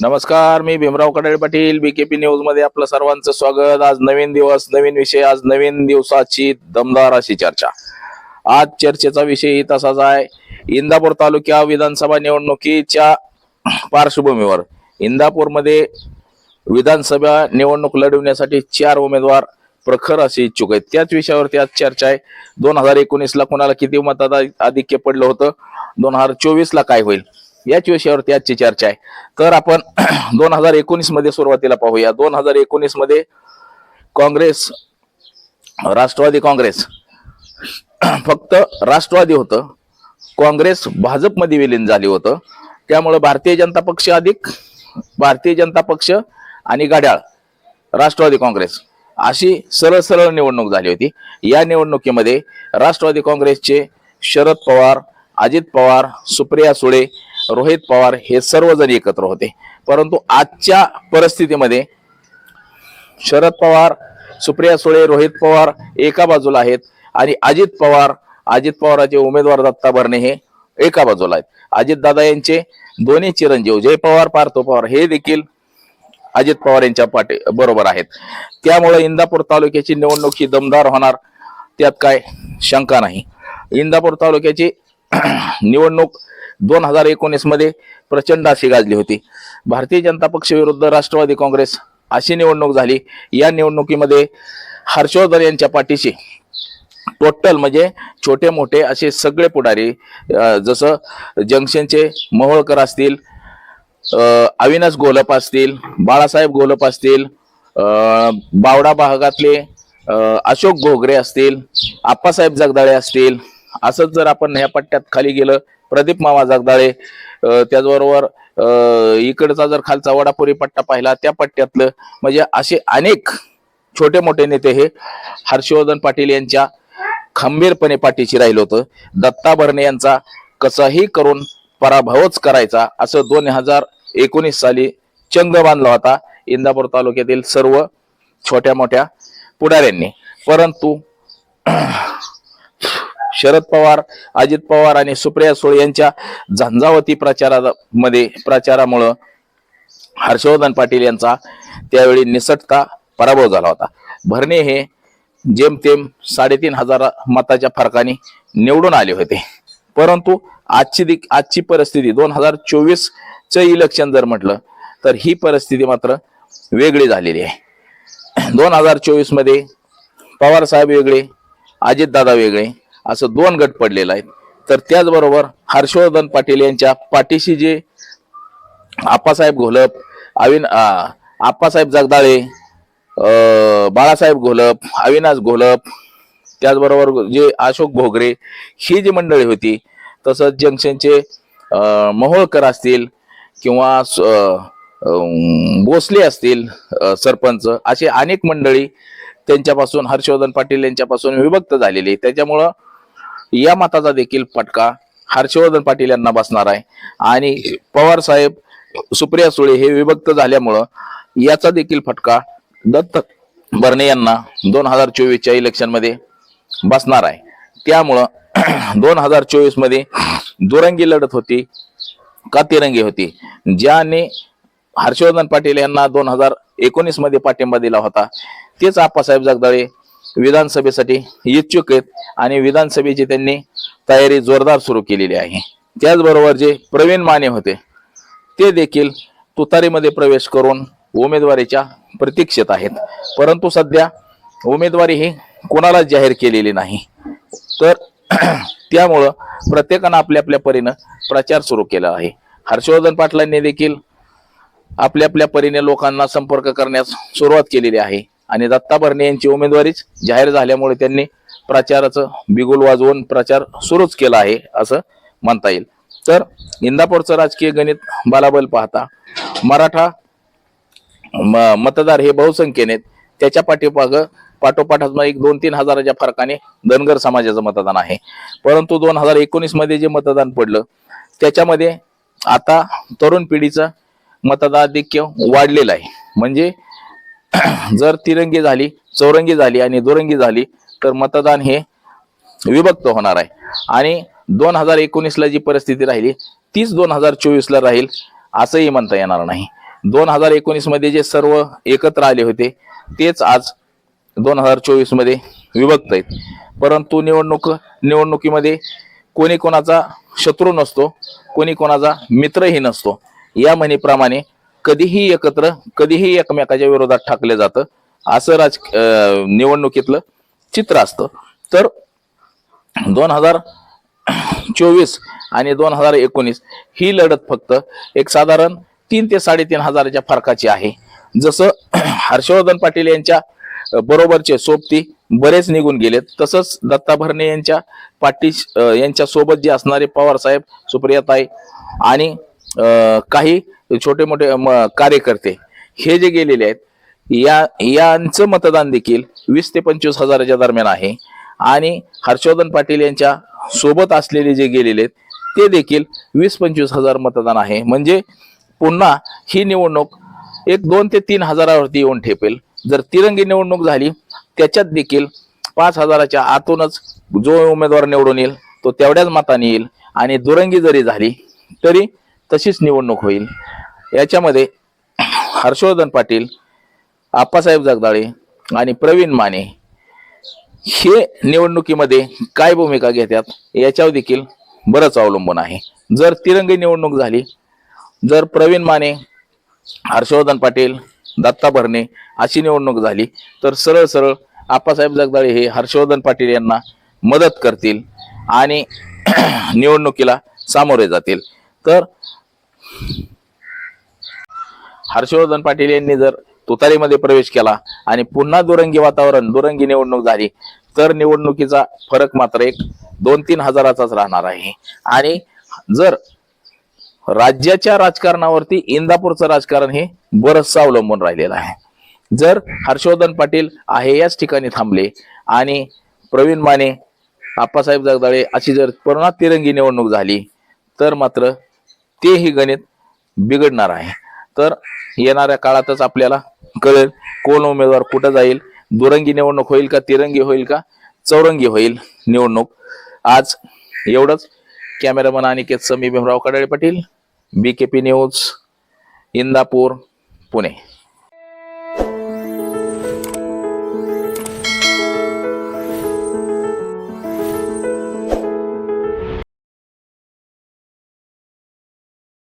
नमस्कार मी भीमराव कडाळे पाटील बीकेपी न्यूजमध्ये आपलं सर्वांचं स्वागत. आज नवीन दिवस नवीन विषय आज नवीन दिवसाची दमदार अशी चर्चा. आज चर्चेचा विषय तसाच आहे. इंदापूर तालुक्या विधानसभा निवडणुकीच्या पार्श्वभूमीवर इंदापूरमध्ये विधानसभा निवडणूक लढवण्यासाठी चार उमेदवार प्रखर असे इच्छुक आहेत. त्याच विषयावरती आज चर्चा आहे. दोन हजार एकोणीस ला कोणाला किती मतात आधिक्य पडलं होतं? दोन हजार चोवीस ला काय होईल? याच विषयावरती आजची चर्चा आहे. तर आपण दोन हजार एकोणीसमध्ये सुरुवातीला पाहूया. दोन हजार एकोणीसमध्ये काँग्रेस राष्ट्रवादी काँग्रेस फक्त राष्ट्रवादी होतं. काँग्रेस भाजपमध्ये विलीन झाली होतं. त्यामुळे भारतीय जनता पक्ष अधिक भारतीय जनता पक्ष आणि घड्याळ राष्ट्रवादी काँग्रेस. अशी सरळ सरळ निवडणूक झाली होती. या निवडणुकीमध्ये राष्ट्रवादी काँग्रेसचे शरद पवार अजित पवार सुप्रिया सुळे रोहित पवार हे सर्वजण एकत्र होते. परंतु आजच्या परिस्थितीमध्ये शरद पवार सुप्रिया सुळे रोहित पवार एका बाजूला आहेत आणि अजित पवार अजित पवाराचे उमेदवार दत्ता भरणे हे एका बाजूला आहेत. अजित दादा यांचे दोन्ही चिरंजीव जय पवार पार्थो पवार हे देखील अजित पवार यांच्या पाठी बरोबर आहेत. त्यामुळे इंदापूर तालुक्याची निवडणूक ही दमदार होणार. त्यात काय शंका नाही. इंदापूर तालुक्याची निवडणूक दोन हजार एकोणीसमध्ये प्रचंड अशी गाजली होती. भारतीय जनता पक्ष विरुद्ध राष्ट्रवादी काँग्रेस अशी निवडणूक झाली. या निवडणुकीमध्ये हर्षवर्धन यांच्या पाठीशी टोटल म्हणजे छोटे मोठे असे सगळे पुढारी जसं जंक्शनचे मोहोळकर असतील अविनाश गोलप असतील बाळासाहेब गोलप असतील बावडा भागातले अशोक घोगरे असतील आप्पासाहेब जगदाळे असतील असंच जर आपण ह्या पट्ट्यात खाली गेलं प्रदीप मामा जगदाळे त्याचबरोबर इकडचा जर खालचा वडापुरी पट्टा पाहिला त्या पट्ट्यातलं म्हणजे असे अनेक छोटे मोठे नेते हे हर्षवर्धन पाटील यांच्या खंबीरपणे पाठीशी राहिलं होतं. दत्ता भरणे यांचा कसाही करून पराभवच करायचा असं दोन हजार एकोणीस साली चंग बांधला होता इंदापूर तालुक्यातील सर्व छोट्या मोठ्या पुढाऱ्यांनी. परंतु शरद पवार अजित पवार आणि सुप्रिया सुळे यांच्या झंझावती प्रचारामध्ये प्रचारामुळं हर्षवर्धन पाटील यांचा त्यावेळी निसटता पराभव झाला होता. भरणे हे जेमतेम साडेतीन हजार मताच्या फरकाने निवडून आले होते. परंतु आजची आजची परिस्थिती दोन हजार चोवीस इलेक्शन जर म्हटलं तर ही परिस्थिती मात्र वेगळी झालेली आहे. दोन हजार चोवीसमध्ये पवार साहेब वेगळे अजितदादा वेगळे असं दोन गट पडलेलं आहेत. तर त्याचबरोबर हर्षवर्धन पाटील यांच्या पाठीशी जे आप्पासाहेब घोलप अविन आप्पासाहेब जगदाळे बाळासाहेब घोलप अविनाश घोलप त्याचबरोबर जे अशोक भोगरे ही जी मंडळी होती तसंच जंक्शनचे मोहोळकर असतील किंवा स- भोसले असतील सरपंच असे अनेक मंडळी त्यांच्यापासून हर्षवर्धन पाटील यांच्यापासून विभक्त झालेली त्याच्यामुळं या मताचा देखील फटका हर्षवर्धन पाटील यांना बसणार आहे. आणि पवार साहेब सुप्रिया सुळे हे विभक्त झाल्यामुळं याचा देखील फटका दत्त भरणे यांना दोन हजार चोवीसच्या इलेक्शनमध्ये बसणार आहे. त्यामुळं दोन हजार चोवीसमध्ये दुरंगी लढत होती का तिरंगी होती? ज्याने हर्षवर्धन पाटील यांना दोन हजार एकोणीसमध्ये पाठिंबा दिला होता. तेच आप्पासाहेब जगदाळे विधानसभेसाठी इच्छुक आहेत आणि विधानसभेची त्यांनी तयारी जोरदार सुरू केलेली आहे. त्याचबरोबर जे प्रवीण माने होते ते देखील तुतारीमध्ये प्रवेश करून उमेदवारीच्या प्रतीक्षेत आहेत. परंतु सध्या उमेदवारी ही कोणालाच जाहीर केलेली नाही. तर त्यामुळं प्रत्येकानं आपल्या आपल्या परीनं प्रचार सुरू केला आहे. हर्षवर्धन पाटलांनी देखील आपल्या आपल्या परीने लोकांना संपर्क करण्यास सुरुवात केलेली आहे. आणि दत्ता भरणे यांची उमेदवारीच जाहीर झाल्यामुळे त्यांनी प्रचाराचं बिगुल वाजवून प्रचार सुरूच केला आहे असं म्हणता येईल. तर इंदापूरचं राजकीय गणित बालाबल पाहता. मराठा म- मतदार हे बहुसंख्येने आहेत. त्याच्या पाठीपाग पाठोपाठ एक दोन तीन हजाराच्या फरकाने धनगर समाजाचं मतदान आहे. परंतु दोन हजार एकोणीसमध्ये जे मतदान पडलं त्याच्यामध्ये आता तरुण पिढीचं मतदाधिक्य वाढलेलं आहे. म्हणजे जर तिरंगी झाली चौरंगी झाली आणि दुरंगी झाली तर मतदान हे विभक्त होणार आहे. आणि दोन हजार एकोणीसला जी परिस्थिती राहिली तीच दोन हजार चोवीसला राहील असंही म्हणता येणार नाही. दोन हजार एकोणीसमध्ये जे सर्व एकत्र आले होते तेच आज दोन हजार चोवीसमध्ये विभक्त आहेत. परंतु निवडणूक निवडणुकीमध्ये कोणी कोणाचा शत्रू नसतो कोणी कोणाचा मित्रही नसतो. या म्हणीप्रमाणे कधीही एकत्र कधीही एकमेकाच्या विरोधात ठाकले जातं. असं राज निवडणुकीतलं चित्र असतं. तर दोन हजार चोवीस आणि दोन हजार एकोणीस ही लढत फक्त एक साधारण तीन ते साडेतीन हजाराच्या फरकाची आहे. जसं हर्षवर्धन पाटील यांच्या बरोबरचे सोबती बरेच निघून गेलेत. तसंच दत्ता भरणे यांच्या पाटी यांच्या सोबत जे असणारे पवार साहेब सुप्रियाताई आणि काही छोटे मोठे म- कार्यकर्ते हे जे गेलेले आहेत या यांचं मतदान देखील वीस ते पंचवीस हजाराच्या दरम्यान आहे. आणि हर्षवर्धन पाटील यांच्या सोबत असलेले जे गेलेले आहेत ते देखील वीस पंचवीस हजार मतदान आहे. म्हणजे पुन्हा ही निवडणूक एक दोन ते तीन हजारावरती येऊन ठेपेल. जर तिरंगी निवडणूक झाली त्याच्यात देखील पाच हजाराच्या आतूनच जो उमेदवार निवडून येईल तो तेवढ्याच मताने येईल. आणि दुरंगी जरी झाली तरी तशीच निवडणूक होईल. याच्यामध्ये हर्षवर्धन पाटील आप्पासाहेब जगदाळे आणि प्रवीण माने हे निवडणुकीमध्ये काय भूमिका घेतात याच्यावर देखील बरंच अवलंबून आहे. जर तिरंगी निवडणूक झाली जर प्रवीण माने हर्षवर्धन पाटील दत्ता भरणे अशी निवडणूक झाली तर सरळ सरळ आप्पासाहेब जगदाळे हे हर्षवर्धन पाटील यांना मदत करतील आणि निवडणुकीला सामोरे जातील. तर हर्षवर्धन पाटील यांनी जर तुतारीमध्ये प्रवेश केला आणि पुन्हा दुरंगी वातावरण दुरंगी निवडणूक झाली तर निवडणुकीचा फरक मात्र एक दोन तीन हजाराचाच राहणार आहे. आणि जर राज्याच्या राजकारणावरती इंदापूरचं राजकारण हे बरचसं अवलंबून राहिलेलं आहे. जर हर्षवर्धन पाटील आहे याच ठिकाणी थांबले आणि प्रवीण माने आप्पासाहेब जगदाळे अशी जर पुन्हा तिरंगी निवडणूक झाली तर मात्र तेही गणित बिघडणार आहे. तर येणाऱ्या काळातच आपल्याला कळेल कोण उमेदवार कुठं जाईल दुरंगी निवडणूक होईल का तिरंगी होईल का चौरंगी होईल निवडणूक. आज एवढंच. Cameraman Aniket Sami Bhimrao Kadale Patil B K P news Indapur Pune.